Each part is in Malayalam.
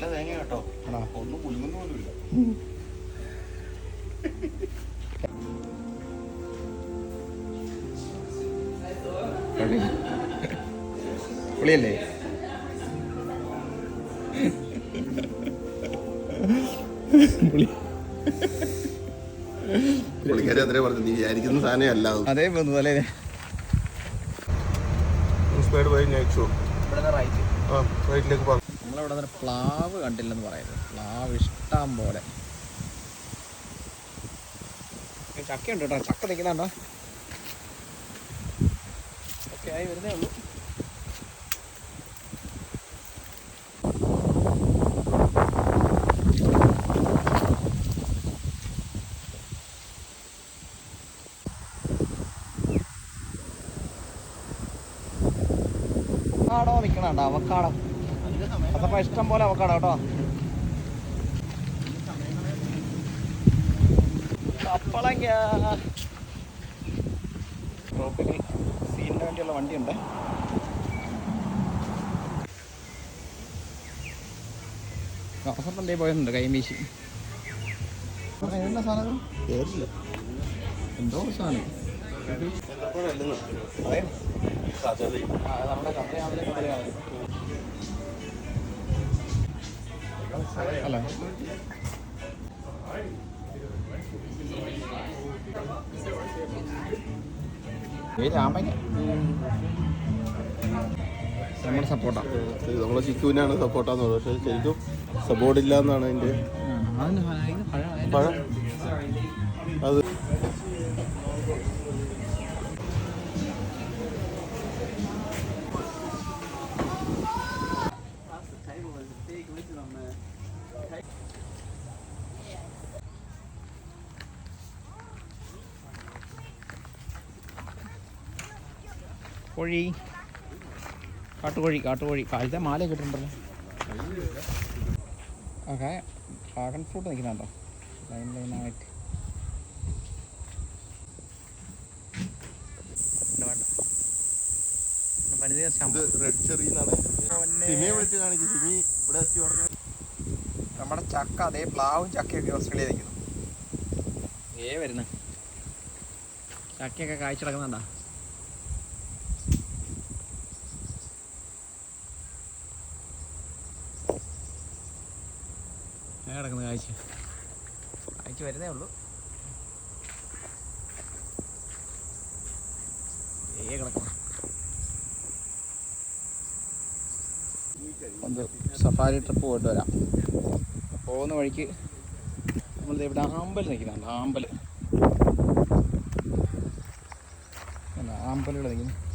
നല്ല തേങ്ങ കേട്ടോ. ഒന്ന് കുലുങ്ങുന്ന പോലും ഇല്ല പുളി പുളിയല്ലേ? പുളി. പുള്ളിക്കാരി അത്രേ പറഞ്ഞു നീ വിചാരിക്കുന്ന സാധനം അല്ല അതേ. പോന്നു അല്ലേ? ഇൻസ്പയർഡ് ബൈ നേച്ചർ റൈറ്റ് ആ റൈറ്റിലേക്ക് പറഞ്ഞു നമ്മളിവിടെ തന്നെ പ്ലാവ് കണ്ടില്ലെന്ന് പറയുന്നത് പ്ലാവ് ഇഷ്ടം പോലെ. ചക്കയുണ്ട് കേട്ടോ. ചക്ക നിൽക്കുന്നുണ്ടോ ഒക്കെ ആയി വരുന്നേ ഉള്ളൂ. അവക്കാടോ നിൽക്കണുണ്ടോ അവക്കാടോ. അതപ്പോ ഇഷ്ടം പോലെ അവക്കാടോ കേട്ടോ. കപ്പളങ്ങ. ട്രോപ്പിക്കൽ സീനിന് വേണ്ടിയുള്ള വണ്ടിയുണ്ട്. അവസരം പോയിട്ടുണ്ട് കൈ വീശി? എന്നാ സാധനം? കേറില്ല എന്തോ സാധനം? നമ്മുടെ കപ്പയാണെങ്കിലും അല്ല നമ്മുടെ സപ്പോർട്ടാ നമ്മളെ ചിക്കുവിനാണ് സപ്പോർട്ടാന്ന് പറയുന്നത് പക്ഷെ ശരിക്കും സപ്പോർട്ട് ഇല്ല എന്നാണ് അതിന്റെ പഴം അത് കോഴി കാട്ടുകോഴി കാട്ടുകോഴി. കാലത്തെ മാല കിട്ടുന്നുണ്ടല്ലോ ഓക്കെ. ഡ്രാഗൺ ഫ്രൂട്ട് നിൽക്കുന്നുണ്ടോ ലൈൻ ലൈനായിട്ട് ഇവിടെ നമ്മുടെ ചക്ക അതേ പ്ലാവും ചക്കയൊക്കെ ഓസ്ട്രേലിയ നിൽക്കുന്നു ഏ വരുന്ന. ചക്കയൊക്കെ കാഴ്ച കിടക്കുന്നുണ്ടോ? കിടക്കുന്ന കാഴ്ച. കാഴ്ച വരുന്നേ ഉള്ളൂ. ഏ കിടക്കണം. ഒന്ന് സഫാരി ട്രിപ്പ് പോയിട്ട് വരാം. പോകുന്ന വഴിക്ക് നമ്മൾ ഇവിടെ ആമ്പൽ നിൽക്കുന്നുണ്ട് ആമ്പൽ. ആമ്പലുകൾ നിൽക്കുന്നു?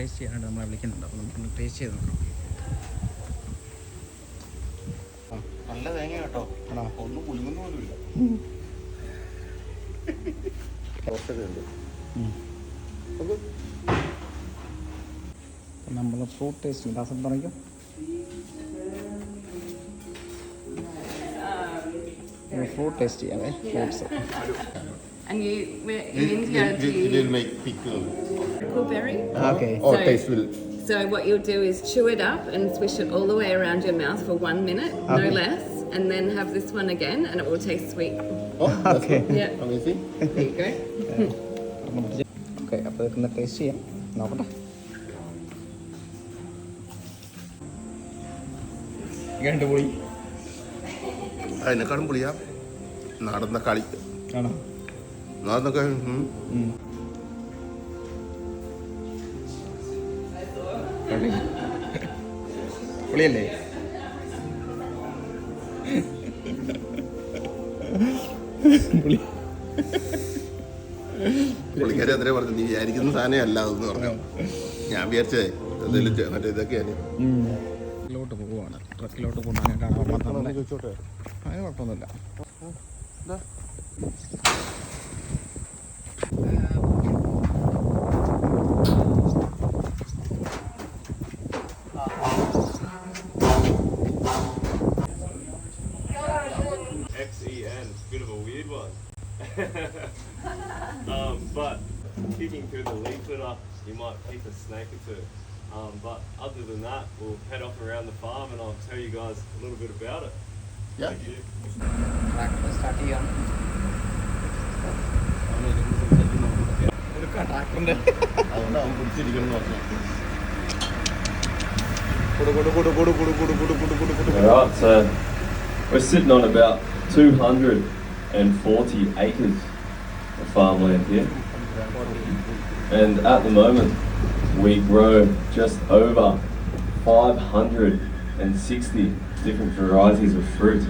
ടേസ്റ്റ് ചെയ്യാനായിട്ട് നമ്മളെ വിളിക്കുന്നുണ്ട്. അപ്പോൾ നമുക്കൊന്ന് ടേസ്റ്റ് ചെയ്ത് നോക്കാം. നല്ല തേങ്ങ കേട്ടോ. ഒന്നും കുലുങ്ങുന്ന പോലും ഇല്ല. കുറച്ചൊക്കെ നമ്മൾ ഫ്രൂട്ട് ടേസ്റ്റ് ദാസം തുടങ്ങിക്കോ fruit taste ചെയ്യാവേ fruits And you, where- in India, do It you will make pickle coolberry? Okay or So- taste will So what you'll do is chew it up and swish it all the way around your mouth for one minute, Okay. no less, and then have this one again, and it will taste sweet. oh that's Okay. good. Yeah. amazing There you go. Okay അപ്പോൾ ഇതൊക്കെ ഒന്ന് ടേസ്റ്റ് ചെയ്യാം നോക്കട്ടെ രണ്ട് പൊളി അതിനെക്കാളും പുളിയാ നാടൻ തക്കാളി ആണോ? നാടൻ തക്കാളി പുളിയല്ലേ? പുളി. പുള്ളിക്കാരി അത്രേ പറഞ്ഞു നീ വിചാരിക്കുന്ന സാധനം അല്ല അതെന്ന് പറഞ്ഞു. ഞാൻ വിചാരിച്ചേ എന്തെങ്കിലും മറ്റേ ഇതൊക്കെയാണ് ട്രക്കിലോട്ട് പോകുവാണ് ട്രക്കിലോട്ട് കൊണ്ടുപോകാനായിട്ടാണ് അതിന് കുഴപ്പമൊന്നുമില്ല X E N. It's a bit of a weird one. um, but if digging through the leaf litter, you might pick a snake or two. Um, but other than that, we'll head off around the farm and I'll tell you guys a little bit about it. Yeah. Tractor Alright, so we're sitting on about 240 acres of farmland here. And at the moment, we grow just over 560 different varieties of fruit.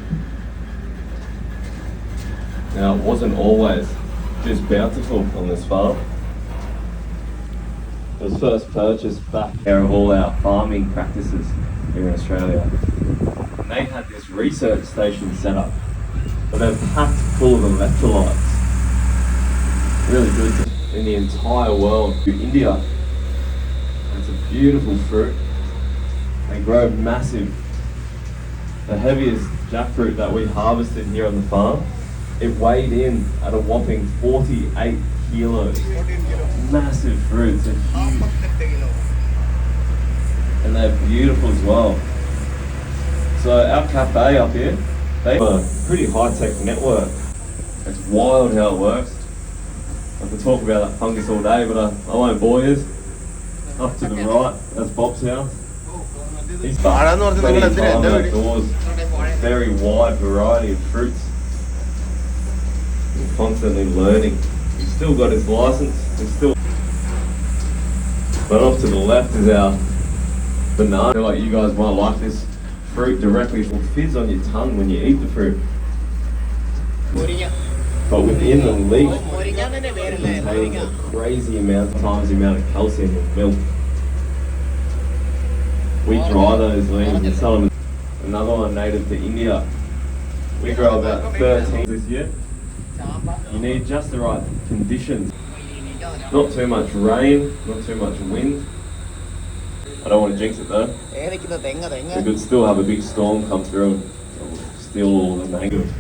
Now, it wasn't always this bountiful on this farm. It was first purchased back there of all our farming practices here in Australia. And they had this research station set up, but they're packed full of electrolytes. Really good in the entire world. To India, it's a beautiful fruit. They grow massive the heaviest jackfruit that we harvested here on the farm, it weighed in at a whopping 48 kilos. Massive fruits, they're huge. And they're beautiful as well. So our cafe up here, they have a pretty high-tech network. It's wild how it works. I could talk about that fungus all day, but I, I won't bore you. Up to the right, that's Bob's house. He's got plenty doors very wide variety of fruits. He's constantly learning. He's still got his license. He's still. But off to the left is our banana. I feel like you guys might like this fruit directly. It will fizz on your tongue when you eat the fruit. But within the leaf, it contains a crazy amount times the amount of calcium in milk. We dry those leaves and sell them another one native to India. We grow about 13 this year. You need just the right conditions. Not too much rain, not too much wind. I don't want to jinx it though. We could still have a big storm come through and steal all the mangoes.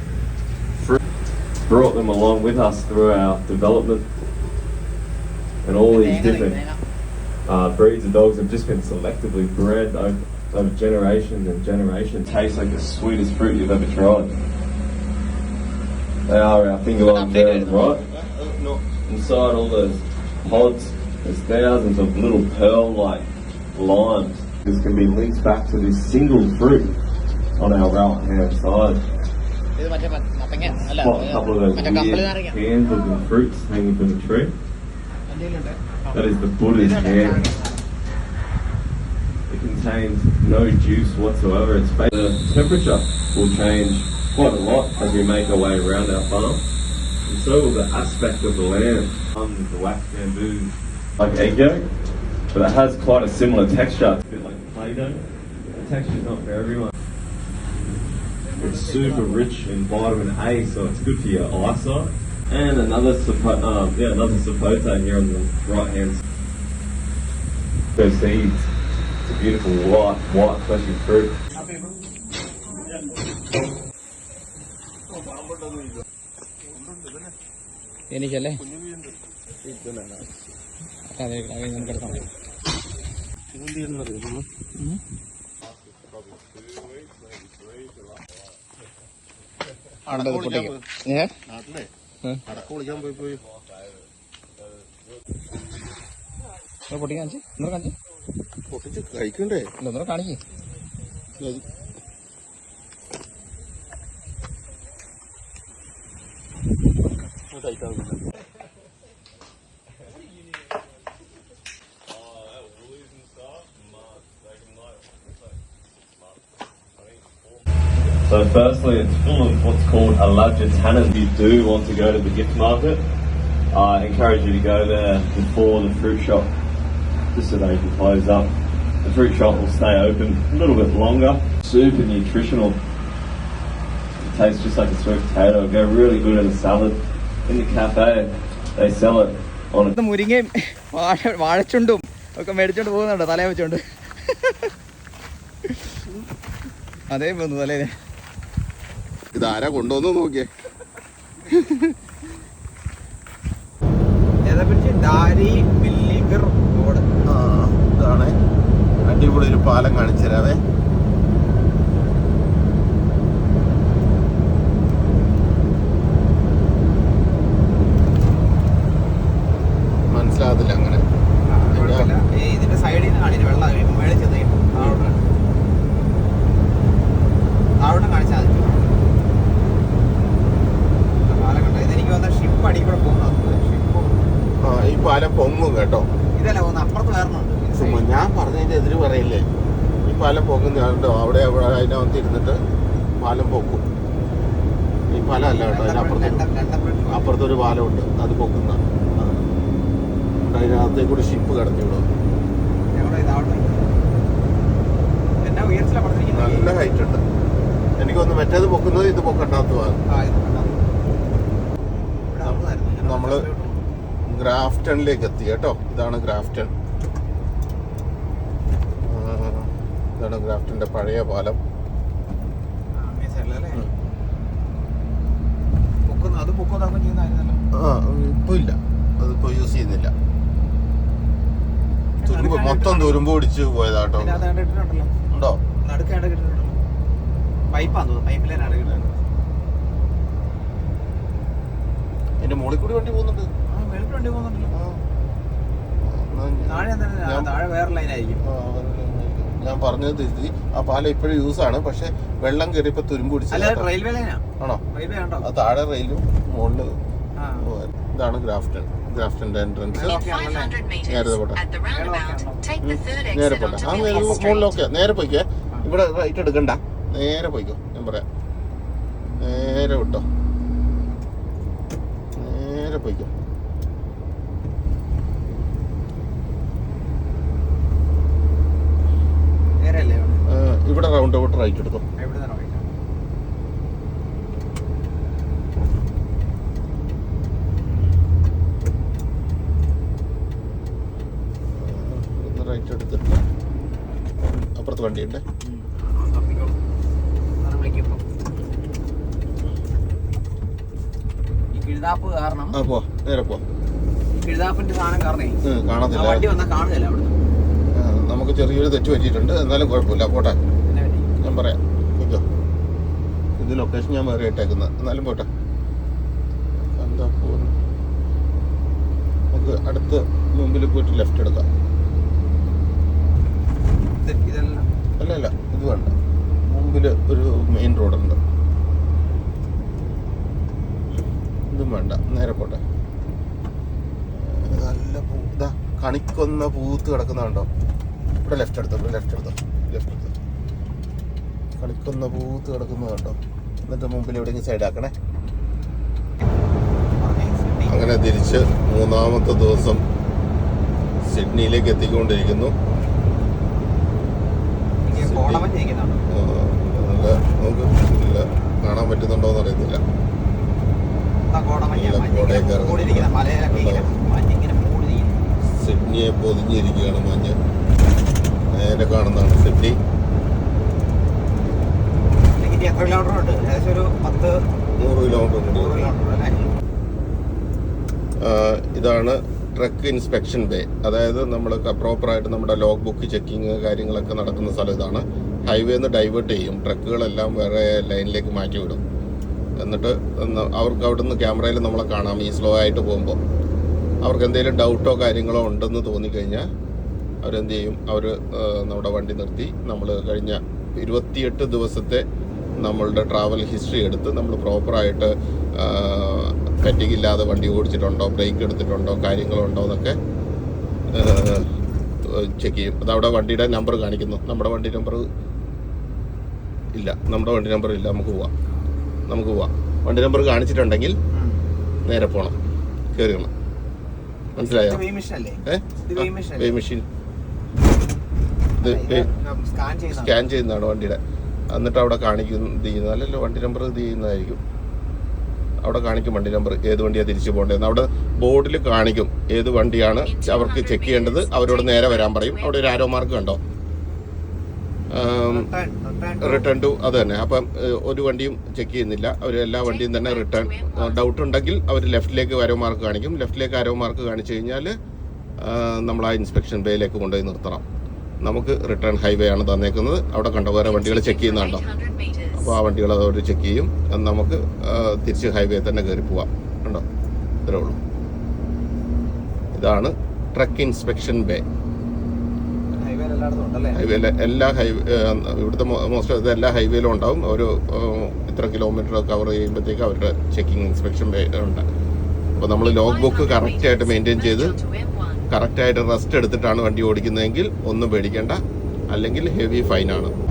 Fruit brought them along with us through our development and all these different uh, breeds of dogs have just been selectively bred over of generations and generations. Tastes like the sweetest fruit you've ever tried. They are our finger line melons, right? Inside all those pods, there's thousands of little pearl-like limes. This can be linked back to this single fruit on our right-hand side. Spot a couple of those weird hand-looking fruits hanging from the tree. That is the Buddha's hand. It contains no juice whatsoever. It's the temperature will change quite a lot as we make our way around our farm. And so will the aspect of the land. Um, the wax bamboo, like egg yolk, but it has quite a similar texture. It's a bit like Play-Doh. The texture's not for everyone. It's super rich in vitamin A, so it's good for your eyesight. And another sapo- um, yeah, another sapote here on the right hand side. Those seeds. It's a beautiful white, white fleshy fruit. എനിക്കല്ലേ? അതെ നമുക്ക് എടുത്താൽ മതി ആണ്ടത് പൊട്ടിക്കും. ഏ? പൊട്ടിക്കാൻ കാണിച്ച്. ഒന്നൂടെ കാണിച്ച്. പൊട്ടിച്ച് കഴിക്കണ്ടേ ഇല്ല ഒന്നൂടെ കാണിക്ക് അത് കഴിക്കാറില്ല So firstly, it's full of what's called alaja tannins. If you do want to go to the gift market, I encourage you to go there before the fruit shop, just so they can close up. The fruit shop will stay open a little bit longer. Super nutritional. It tastes just like a sweet potato. It'll go really good in a salad. In the cafe, they sell it on a ഇത് മുരിങ്ങയും വാഴ വാഴച്ചുണ്ടും ഒക്കെ മേടിച്ചോണ്ട് പോകുന്നുണ്ട് തലയെ വെച്ചോണ്ട് അതേ പോന്നു തലേ ഇതാരാ കൊണ്ടുവന്നു നോക്കിയേ ഏതാ പിടിച്ച് ഇതാണ് അടിപൊളി ഒരു പാലം കാണിച്ചു തരാവേ. മനസ്സിലാകത്തില്ല അങ്ങനെ. ഈ ഇതിന്റെ സൈഡിൽ നിന്ന് കാണില്ല വെള്ളം കഴിയും മേളിൽ ചെന്ന് കഴിയും അവിടെ. അവിടെ കാണിച്ചാൽ മതി. പാലം കണ്ടോ? ഇതെനിക്ക് വന്ന ഷിപ്പ് പോകുന്നത് ഷിപ്പ് ആ ഈ പാലം പൊങ്ങും കേട്ടോ. ഇതല്ല ഒന്ന് അപ്പുറത്ത് വേറെന്നുണ്ട് ചുമ്മാ ഞാൻ പറഞ്ഞതിന്റെ എതിര് പറയില്ലേ? ഈ പാലം പൊങ്ങുന്നുണ്ടോ അവിടെ അവിടെ അതിനകത്ത് ഇരുന്നിട്ട് പാലം പൊക്കും. ഈ പാലം അല്ല കേട്ടോ അതിനപ്പുറത്ത് അപ്പുറത്തൊരു പാലമുണ്ട് അത് പൊക്കുന്ന. അതിനകത്തേക്ക് കൂടി ഷിപ്പ് കടത്തി വിടും. നല്ല ഹൈറ്റ് ഉണ്ട്. എനിക്കൊന്ന് മറ്റേത് പൊക്കുന്നത് ഇത് പൊക്കണ്ടാത്ത ഭാഗം ആ, ഇത് കണ്ടോ? ഇവിടെ അറുപതായിരുന്നു. നമ്മൾ ഗ്രാഫ്റ്റണിലേക്ക് എത്തി കേട്ടോ. ഇതാണ് ഗ്രാഫ്റ്റൺ ആ, ഇതാണ് ഗ്രാഫ്റ്റിന്റെ പഴയ പാലം. ആ, ഈ സൈഡിലല്ലേ? അത് പൊക്കുന്നു അതൊക്കെ ആ ഇപ്പൊ ഇല്ല. യൂസ് ചെയ്യുന്നില്ല. തുരുമ്പ് മൊത്തം തുരുമ്പ് പിടിച്ച് പോയതാട്ടോ. ഉണ്ടോ. എന്റെ മുകളിൽ കൂടി വണ്ടി പോകുന്നുണ്ട്. വണ്ടി പോകുന്നുണ്ടല്ലോ. താഴെ വേറെ ലൈനായിരിക്കും ഞാൻ പറഞ്ഞത് തിരുത്തി ആ പാലം ഇപ്പോഴും യൂസ് ആണ്. പക്ഷെ വെള്ളം കയറിയപ്പോ തുരുമ്പ് പിടിച്ചു അല്ല റെയിൽവേ ലൈനാ ആണോ? കണ്ടോ ആ താഴെ റെയിലും മുകളിൽ ആ. ഇതാണ് ഗ്രാഫ്റ്റൺ ഗ്രാഫ്റ്റന്റെ എൻട്രൻസ് നേരെ പോട്ടെ 500 meters, Yeah, there's at the roundabout, take the third നേരെ exit പോട്ടെ. ആ. മുകളിലൊക്കെ നേരെ പോയിക്കേ. ഇവിടെ റൈറ്റ് എടുക്കണ്ട. നേരെ പോയിക്കോ. ഞാൻ പറയാം. നേരെ വിട്ടോ. നേരെ പോയിക്കോ നേരെയല്ലേ അവിടെ? ആ, ഔട്ട് റൈറ്റ് എടുക്കും? റൈറ്റ് എടുത്തിട്ട് അപ്പുറത്ത് വണ്ടിയുണ്ട് കിഴുതാപ്പ് കാരണം നേരെ പോ ഈ കിഴുതാപ്പിന്റെ സാധനം കാരണേ കാണത്തില്ല. വണ്ടി വന്നാൽ കാണുന്നില്ല അവിടെ നമുക്ക് ചെറിയൊരു തെറ്റ് പറ്റിയിട്ടുണ്ട്. എന്നാലും കുഴപ്പമില്ല. പോട്ടെ. ഞാൻ പറയാം. നിൽക്കോ ഇത് ലൊക്കേഷൻ ഞാൻ വേറെ ഇട്ടേക്കുന്നത് എന്നാലും പോട്ടെ. എന്താ പോകുന്നു നമുക്ക് അടുത്ത് മുമ്പിൽ പോയിട്ട് ലെഫ്റ്റ് എടുക്കാം. അല്ല അല്ല. ഇത് വേണ്ട. മുമ്പിൽ ഒരു മെയിൻ റോഡുണ്ട് ഇതും വേണ്ട. നേരെ പോട്ടെ. നല്ല പൂ ഇതാ കണിക്കൊന്ന പൂത്ത് കിടക്കുന്നുണ്ടോ ഇവിടെ ലെഫ്റ്റ് എടുത്തോ? ഇവിടെ ലെഫ്റ്റ് എടുത്തോ? കണിക്കൊന്ന പൂത്ത് കിടക്കുന്നതുണ്ടോ എന്നിട്ട് മുമ്പിൽ എവിടെയെങ്കിലും സൈഡ് ആക്കണേ. അങ്ങനെ തിരിച്ച് മൂന്നാമത്തെ ദിവസം സിഡ്നിയിലേക്ക് എത്തിക്കൊണ്ടിരിക്കുന്നു. നമുക്ക് ഇല്ല. കാണാൻ പറ്റുന്നുണ്ടോ എന്ന് അറിയത്തില്ല. സിഡ്നിയെ പൊതിഞ്ഞിരിക്കുകയാണ് മഞ്ഞ്. നേരെ കാണുന്നതാണ് സിഡ്നി. ഇനി എത്ര കിലോമീറ്റർ ഉണ്ട്. ഏകദേശം ഒരു പത്ത് നൂറ് കിലോമീറ്റർ നൂറ് കിലോമീറ്റർ അല്ലേ? ഇതാണ് ട്രക്ക് ഇൻസ്പെക്ഷൻ ബേ അതായത് നമ്മൾ പ്രോപ്പറായിട്ട് നമ്മുടെ ലോഗ് ബുക്ക് ചെക്കിങ് കാര്യങ്ങളൊക്കെ നടക്കുന്ന സ്ഥലം ഇതാണ്. ഹൈവേ നിന്ന് ഡൈവേർട്ട് ചെയ്യും. ട്രക്കുകളെല്ലാം വേറെ ലൈനിലേക്ക് മാറ്റി വിടും. എന്നിട്ട് അവർക്ക് അവിടെ നിന്ന് ക്യാമറയിൽ നമ്മളെ കാണാം. ഈ സ്ലോ ആയിട്ട് പോകുമ്പോൾ അവർക്ക് എന്തെങ്കിലും ഡൗട്ടോ കാര്യങ്ങളോ ഉണ്ടെന്ന് തോന്നിക്കഴിഞ്ഞാൽ അവരെന്ത് ചെയ്യും? അവർ നമ്മുടെ വണ്ടി നിർത്തി. നമ്മൾ കഴിഞ്ഞ ഇരുപത്തിയെട്ട് ദിവസത്തെ നമ്മളുടെ ട്രാവൽ ഹിസ്റ്ററി എടുത്ത് നമ്മൾ പ്രോപ്പറായിട്ട് പറ്റിക്കില്ലാതെ വണ്ടി ഓടിച്ചിട്ടുണ്ടോ ബ്രേക്ക് എടുത്തിട്ടുണ്ടോ കാര്യങ്ങളുണ്ടോ എന്നൊക്കെ ചെക്ക് ചെയ്യും. അത് അവിടെ വണ്ടിയുടെ നമ്പർ കാണിക്കുന്നു. നമ്മുടെ വണ്ടി നമ്പർ ഇല്ല. നമ്മുടെ വണ്ടി നമ്പർ ഇല്ല. നമുക്ക് പോവാം. നമുക്ക് പോവാം. വണ്ടി നമ്പർ കാണിച്ചിട്ടുണ്ടെങ്കിൽ നേരെ പോകണം കയറിയണം മനസ്സിലായോ? വെയ് മെഷീൻ സ്കാൻ ചെയ്യുന്നതാണ് വണ്ടിയുടെ. എന്നിട്ട് അവിടെ കാണിക്കും ഇത് ചെയ്യുന്നത്. അല്ലല്ലോ വണ്ടി നമ്പർ ഇത് ചെയ്യുന്നതായിരിക്കും. അവിടെ കാണിക്കും വണ്ടി നമ്പർ ഏത് വണ്ടിയാണ് തിരിച്ചു പോകേണ്ടതെന്ന് അവിടെ ബോർഡിൽ കാണിക്കും ഏത് വണ്ടിയാണ് അവർക്ക് ചെക്ക് ചെയ്യേണ്ടത്. അവരോട് നേരെ വരാൻ പറയും. അവിടെ ഒരു ആരോ മാർക്ക് കണ്ടോ? റിട്ടേൺ ടു അത് തന്നെ. അപ്പം ഒരു വണ്ടിയും ചെക്ക് ചെയ്യുന്നില്ല. അവർ എല്ലാ വണ്ടിയും തന്നെ റിട്ടേൺ ഡൗട്ട് ഉണ്ടെങ്കിൽ അവർ ലെഫ്റ്റിലേക്ക് വരവ് മാർക്ക് കാണിക്കും. ലെഫ്റ്റിലേക്ക് ആരോ മാർക്ക് കാണിച്ചു കഴിഞ്ഞാൽ നമ്മൾ ആ ഇൻസ്പെക്ഷൻ ബേയിലേക്ക് കൊണ്ടുപോയി നിർത്തണം. നമുക്ക് റിട്ടേൺ ഹൈവേ ആണ് തന്നേക്കുന്നത്. അവിടെ കണ്ട വേറെ വണ്ടികൾ ചെക്ക് ചെയ്യുന്നുണ്ടോ? അപ്പോൾ ആ വണ്ടികൾ അതവർ ചെക്ക് ചെയ്യും. നമുക്ക് തിരിച്ച് ഹൈവേ തന്നെ കയറി പോവാം. കണ്ടോ? ഇത്രേ ഉള്ളൂ. ഇതാണ് ട്രക്ക് ഇൻസ്പെക്ഷൻ ബേ. ഹൈവേ ഉണ്ടല്ലേ ഹൈവേയിലെ എല്ലാ ഹൈവേ ഇവിടുത്തെ മോസ്റ്റ് എല്ലാ ഹൈവേയിലും ഉണ്ടാവും. ഒരു ഇത്ര കിലോമീറ്റർ കവർ ചെയ്യുമ്പോഴത്തേക്ക് അവരുടെ ചെക്കിംഗ് ഇൻസ്പെക്ഷൻ ഉണ്ട്. അപ്പോൾ നമ്മൾ ലോഗ് ബുക്ക് കറക്റ്റായിട്ട് മെയിന്റെയിൻ ചെയ്ത് കറക്റ്റായിട്ട് റെസ്റ്റ് എടുത്തിട്ടാണ് വണ്ടി ഓടിക്കുന്നതെങ്കിൽ ഒന്നും പേടിക്കേണ്ട. അല്ലെങ്കിൽ ഹെവി ഫൈനാണ്.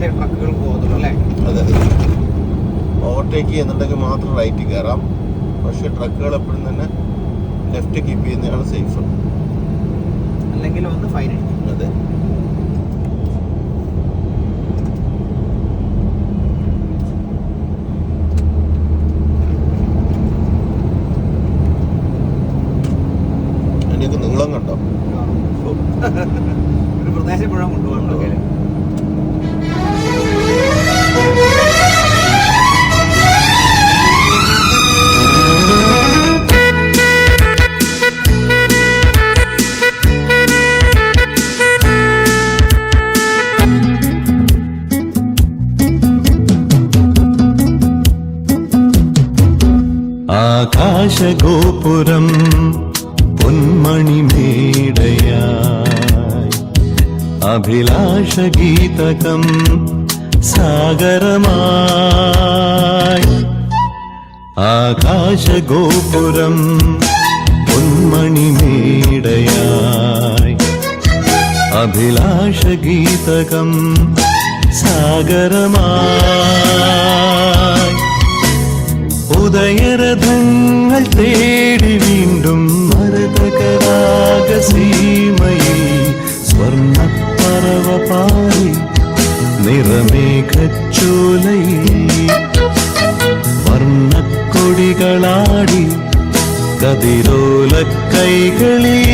ലെയിൻസിലെ ട്രക്കുകൾ പോകുന്നുള്ളൂ അല്ലേ? അതെ ഓവർടേക്ക് ചെയ്യുന്നുണ്ടെങ്കിൽ മാത്രം റൈറ്റ് കയറാം. പക്ഷെ ട്രക്കുകൾ എപ്പോഴും തന്നെ ലെഫ്റ്റ് കീപ്പ് ചെയ്യുന്നതാണ് സേഫ് അല്ലെങ്കിൽ ഒന്ന് ഫൈൻ അടിക്കും. അതെ. ആകാശഗോപുരം പൊന്മണിമേടയായി. അഭിലാഷഗീതകം സാഗരമായി. ആകാശഗോപുരം പൊന്മണിമേടയായി. അഭിലാഷഗീതകം സാഗരമായി. ഉദയരഥങ്ങൾ തേടി വീണ്ടും മരതകരാഗസീമയിൽ സ്വർണ്ണപ്പറവ പാറി നിറമേഘച്ചോലയിൽ വർണ്ണക്കൊടികളാടി കതിരോല കൈകളിൽ